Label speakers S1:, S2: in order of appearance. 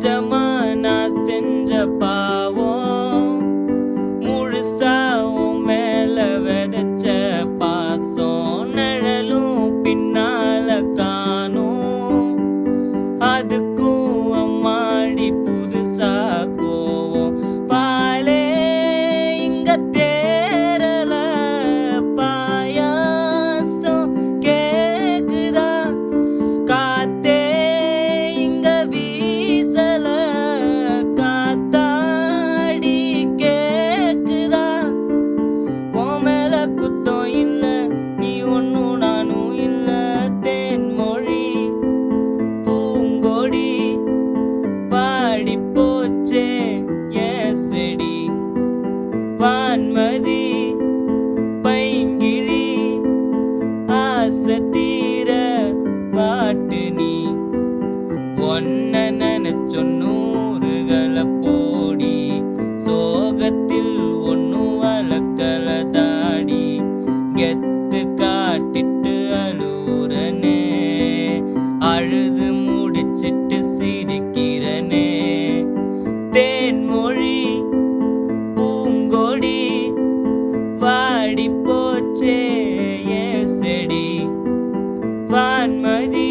S1: நிஜமா நான் செஞ்ச பாவம் முழுசா உன் மேல விதைச்ச பாசம் நிழலும் பின்னால காணும். அதுக்கும் வாடி போச்சே ஏசடி. வான்மதி பைங்கிழி ஆசை தீர பாட்டு நீ. ஒன்ன நினைச்சொ நூறுகளை போடி சோகத்தில் ஒன்னும் வளர்க்கல தாடி. கெத்து காட்டிட்டு அழுறனே அழுது முடிச்சிட்டு சிரிக்கிற தேன்மொழி பூங்கொடி வாடி போச்சே செடி வான்மதி